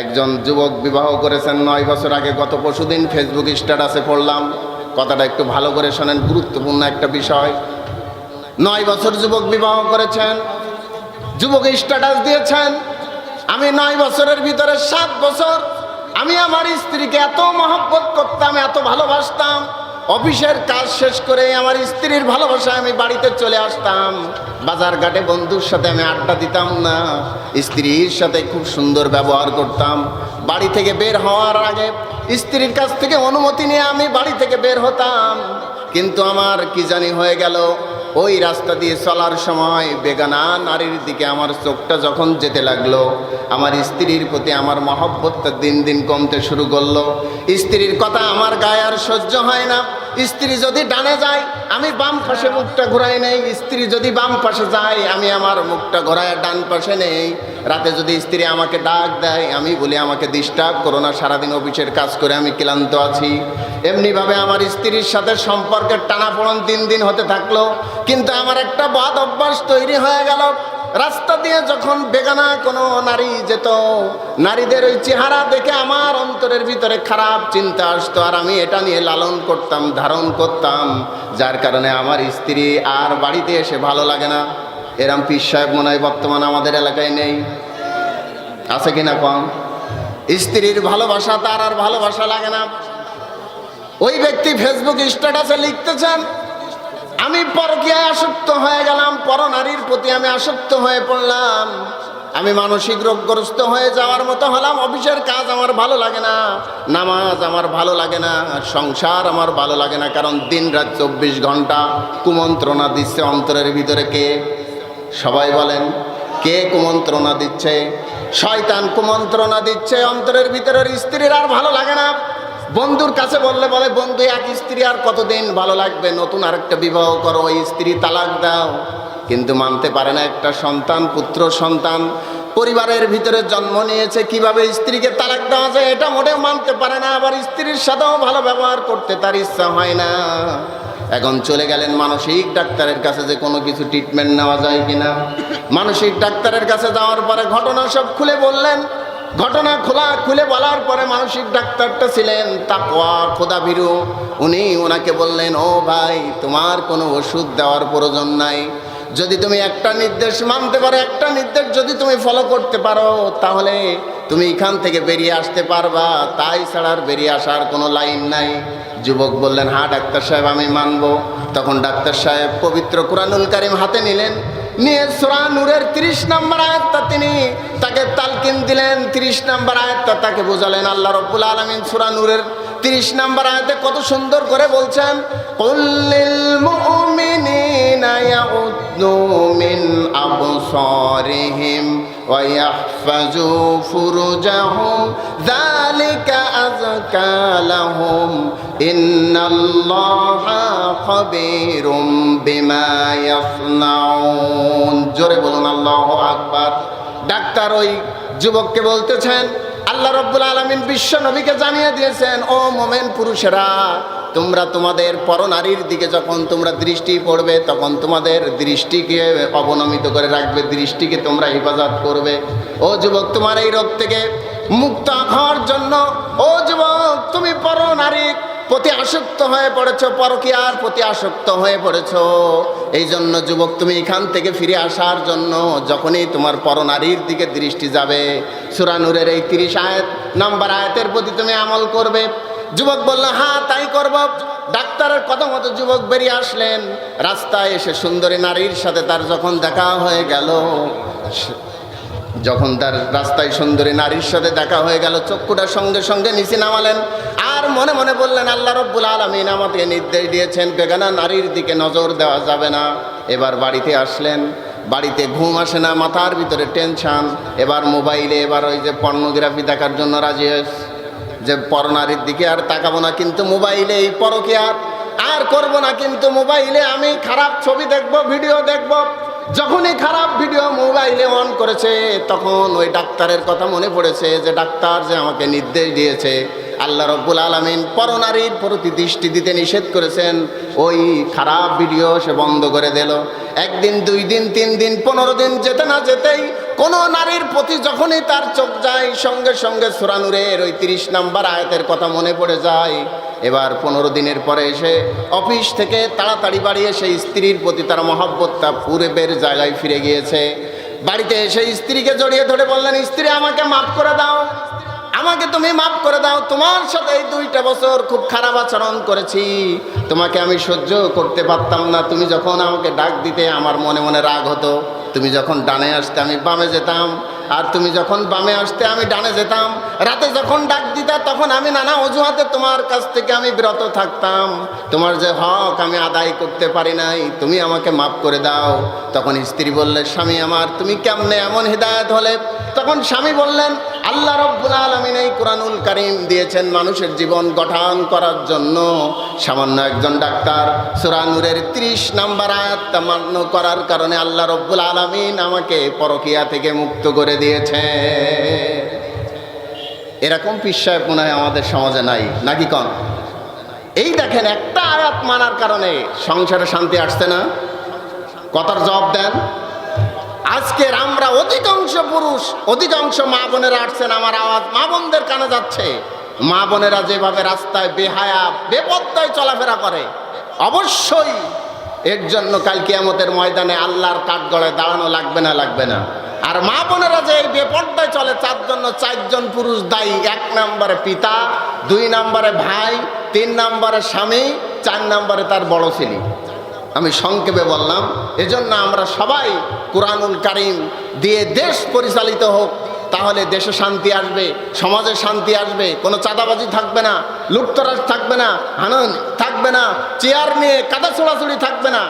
একজন যুবক বিবাহ করেছেন নয় বছর আগে, গত পরশুদিন ফেসবুক স্ট্যাটাসে পড়লাম। কথাটা একটু ভালো করে শোনেন, গুরুত্বপূর্ণ একটা বিষয়। নয় বছর যুবক বিবাহ করেছেন, যুবক স্ট্যাটাস দিয়েছেন। আমি নয় বছরের ভিতরে সাত বছর আমি আমার স্ত্রীকে এত মহব্বত করতাম, এত ভালোবাসতাম। অফিসের কাজ শেষ করে আমার স্ত্রীর ভালোবাসায় আমি বাড়িতে চলে আসতাম। বাজার ঘাটে বন্ধুর সাথে আমি আড্ডা দিতাম না। স্ত্রীর সাথে খুব সুন্দর ব্যবহার করতাম। বাড়ি থেকে বের হওয়ার আগে স্ত্রীর কাছ থেকে অনুমতি নিয়ে আমি বাড়ি থেকে বের হতাম। কিন্তু আমার কি জানি হয়ে গেল। ওই রাস্তা দিয়ে চলার সময় বেগানা নারীর দিকে আমার চোখটা যখন যেতে লাগল, আমার স্ত্রীর প্রতি আমার মহব্বতটা দিন দিন কমতে শুরু করল। স্ত্রীর কথা আমার গায়ে আর সহ্য হয় না। স্ত্রী যদি ডানে যায়, আমি বাম পাশে মুখটা ঘুরাই নেই। স্ত্রী যদি বাম পাশে যায়, আমি আমার মুখটা ঘোরায় ডান পাশে নেই। রাতে যদি স্ত্রী আমাকে ডাক দেয়, আমি বলি, আমাকে ডিস্টার্ব করো না, সারাদিন অফিসের কাজ করে আমি ক্লান্ত আছি। এমনিভাবে আমার স্ত্রীর সাথে সম্পর্কের টানাপোড়ন দিন দিন হতে থাকল, কিন্তু আমার একটা বাদ অভ্যাস তৈরি হয়ে গেল। রাস্তা দিয়ে যখন বেগানা কোনো নারী যেত, নারীদের ওই চেহারা দেখে আমার অন্তরের ভিতরে খারাপ চিন্তা আসতো, আর আমি এটা নিয়ে লালন করতাম, ধারণ করতাম, যার কারণে আমার স্ত্রী আর বাড়িতে এসে ভালো লাগে না। এরম পীর সাহেব মনে হয় বর্তমান আমাদের এলাকায় নেই। আছে কিনা কম? স্ত্রীর ভালোবাসা তার আর ভালোবাসা লাগে না। ওই ব্যক্তি ফেসবুক স্ট্যাটাসে লিখতেছেন আমি পরকীয়ায় আসক্ত হয়ে গেলাম পর নারীর প্রতি আমি আসক্ত হয়ে পড়লাম। আমি মানসিক রোগগ্রস্ত হয়ে যাওয়ার মতো হলাম, অফিসের কাজ আমার ভালো লাগে না, নামাজ আমার ভালো লাগে না সংসার আমার ভালো লাগে না, কারণ দিন রাত চব্বিশ ঘণ্টা কুমন্ত্রণা দিচ্ছে অন্তরের ভিতরে কে? সবাই বলেন, কে কুমন্ত্রণা দিচ্ছে? শয়তান কুমন্ত্রণা দিচ্ছে অন্তরের ভিতরের স্ত্রীর, আর ভালো লাগে না। বন্ধুর কাছে বললে বলে, বন্ধু, এক স্ত্রী আর কতদিন ভালো লাগবে? নতুন আরেকটা বিবাহ করো, ওই স্ত্রী তালাক দাও। কিন্তু মানতে পারে না, একটা সন্তান, পুত্র সন্তান, পরিবারের ভিতরে জন্ম নিয়েছে, কীভাবে স্ত্রীকে তালাক দেওয়া যায় এটা মোটেও মানতে পারে না, আবার স্ত্রীর সাথেও ভালো ব্যবহার করতে তার ইচ্ছা হয় না। এখন চলে গেলেন মানসিক ডাক্তারের কাছে যে কোনো কিছু ট্রিটমেন্ট নেওয়া যায় কিনা। মানসিক ডাক্তারের কাছে যাওয়ার পরে ঘটনা সব খুলে বললেন ঘটনা খোলা খুলে বলার পরে মানসিক ডাক্তারটা ছিলেন তাকওয়া খোদা ভীরু উনি ওনাকে বললেন, ও ভাই, তোমার কোনো ওষুধ দেওয়ার প্রয়োজন নাই। যদি তুমি একটা নির্দেশ মানতে পারো, একটা নির্দেশ যদি তুমি ফলো করতে পারো, তাহলে তুমি এখান থেকে বেরিয়ে আসতে পারবা। তাই ছাড়ার বেরিয়ে আসার কোনো লাইন নাই। যুবক বললেন হ্যাঁ ডাক্তার সাহেব, আমি মানবো। তখন ডাক্তার সাহেব পবিত্র কুরআনুল কারিম হাতে নিলেন। নিয়ে সোরা নূরের তিরিশ নম্বর আয়াতটা তিনি তাকে তালকিন দিলেন। তিরিশ নম্বর আয়াতটা তাকে বোঝালেন। আল্লাহ রব্বুল আলমিন সোরা নূরের তিরিশ নম্বর আয়াতে কত সুন্দর করে বলছেন কল্লিল মুমিনিনা ইয়াউদ্দু মিন আবসারিহিম। ইয়াহফাজু ফুরুজাহুম যালিকা আযকা লাহুম ইন্নাল্লাহা খাবীরুম বিমা ইয়াসনাউন জোরে বলুন, আল্লাহু আকবার। ডাক্তার ওই যুবককে বলতেছেন, আল্লাহ রব্বুল আলমিন বিশ্ব নবীকে জানিয়ে দিয়েছেন, ও মোমেন পুরুষেরা তোমরা তোমাদের পরনারীর দিকে যখন তোমরা দৃষ্টি পড়বে, তখন তোমাদের দৃষ্টিকে অবনমিত করে রাখবে, দৃষ্টিকে তোমরা হেফাজত করবে। ও যুবক, তোমার এই রোগ থেকে মুক্ত হওয়ার জন্য, ও যুবক, তুমি পরনারীর প্রতি আসক্ত হয়ে পড়েছ, পরকিয়ার প্রতি আসক্ত হয়ে পড়েছ। এই জন্য যুবক, তুমি এখান থেকে ফিরে আসার জন্য যখনই তোমার পরনারীর দিকে দৃষ্টি যাবে সুরানুরের এই তিরিশ আয়াত, নাম্বার আয়াতের প্রতি তুমি আমল করবে। যুবক বলল হ্যাঁ তাই করব। ডাক্তারের কথা মতো যুবক বেরিয়ে আসলেন। রাস্তায় এসে সুন্দরী নারীর সাথে তার যখন দেখা হয়ে গেল যখন তার রাস্তায় সুন্দরী নারীর সাথে দেখা হয়ে গেল চক্ষুটার সঙ্গে সঙ্গে নিচে নামালেন আর মনে মনে বললেন, আল্লাহ রব্বুল আলমিন আমাকে নির্দেশ দিয়েছেন, বেগানা নারীর দিকে নজর দেওয়া যাবে না। এবার বাড়িতে আসলেন। বাড়িতে ঘুম আসে না, মাথার ভিতরে টেনশন। এবার মোবাইলে, এবার ওই যে পর্নোগ্রাফি দেখার জন্য রাজি হয়েছে। যে পরনারীর দিকে আর তাকাবো না, কিন্তু মোবাইলে এই পরকে আর আর করব না, কিন্তু মোবাইলে আমি খারাপ ছবি দেখব, ভিডিও দেখব। যখনই খারাপ ভিডিও মোবাইলে অন করেছে, তখন ওই ডাক্তারের কথা মনে পড়েছে যে, ডাক্তার যে আমাকে নির্দেশ দিয়েছে আল্লাহ রব্বুল আলমিন পরনারীর প্রতি দৃষ্টি দিতে নিষেধ করেছেন। ওই খারাপ ভিডিও সে বন্ধ করে দিল। একদিন, দুই দিন, তিন দিন, পনেরো দিন, যেতে না যেতেই কোনো নারীর প্রতি যখনই তার চোখ যায়, সঙ্গে সঙ্গে সুরানুরের ওই তিরিশ নাম্বার আয়াতের কথা মনে পড়ে যায়। এবার পনেরো দিনের পরে এসে অফিস থেকে তাড়াতাড়ি বাড়ি এসে স্ত্রীর প্রতি তার মহব্বতটা পূর্বের জায়গায় ফিরে গিয়েছে। বাড়িতে এসে স্ত্রীকে জড়িয়ে ধরে বললেন, স্ত্রী, আমাকে মাফ করে দাও। আমাকে তুমি মাফ করে দাও, তোমার সাথে এই দুইটা বছর খুব খারাপ আচরণ করেছি। তোমাকে আমি সহ্য করতে পারতাম না। তুমি যখন আমাকে ডাক দিতে আমার মনে মনে রাগ হতো। তুমি যখন ডানে আসতে আমি বামে যেতাম। আর তুমি যখন বামে আসতে আমি ডানে যেতাম। রাতে যখন ডাক দিতা, তখন আমি নানা অজুহাতে তোমার কাছ থেকে আমি বিরত থাকতাম। তোমার যে হক আমি আদায় করতে পারি নাই, তুমি আমাকে মাফ করে দাও। তখন স্ত্রী বললে, স্বামী আমার, তুমি কেমনে এমন হৃদায়ত হলে? তখন স্বামী বললেন আল্লাহ রব্বুল আলমিন এই কোরআনুল কারিম দিয়েছেন মানুষের জীবন গঠন করার জন্য। সামান্য একজন ডাক্তার সুরানুরের ত্রিশ নাম্বার আয়াতটা মান্য করার কারণে আল্লাহ রব্বুল আলমিন আমাকে পরকিয়া থেকে মুক্ত করে দিয়েছে। এরকম পিসায় মনে হয় আমাদের সমাজে নাই, নাকি কন? এই দেখেন, একটা আয়াত মানার কারণে সংসারে শান্তি আসছে না। কথার জবাব দেন। আজকের আমরা অধিকাংশ পুরুষ, অধিকাংশ মা বোনেরা আসছেন আমার আওয়াজ, মা বোনদের কানে যাচ্ছে। মা বোনেরা যেভাবে রাস্তায় বেহায়া বেপত্তায় চলাফেরা করে, অবশ্যই এর জন্য কাল কিয়ামতের ময়দানে আল্লাহর কাঠগড়ায় দাঁড়ানো লাগবে না লাগবে না। আর মা বোনেরা যে এই বেপর্দায় চলে, তার জন্য চারজন পুরুষ দায়ী, এক নম্বরে পিতা, দুই নম্বরে ভাই, তিন নম্বরে স্বামী, চার নম্বরে তার বড় ছেলে। আমি সংক্ষেপে বললাম, এজন্য আমরা সবাই কোরআনুল কারিম দিয়ে দেশ পরিচালিত হোক, তাহলে দেশে শান্তি আসবে, সমাজে শান্তি আসবে, কোনো চাঁদাবাজি থাকবে না লুপ্তরাজ থাকবে না হানন থাকবে না, চেয়ার নিয়ে কাদা ছোড়াছুড়ি থাকবে না।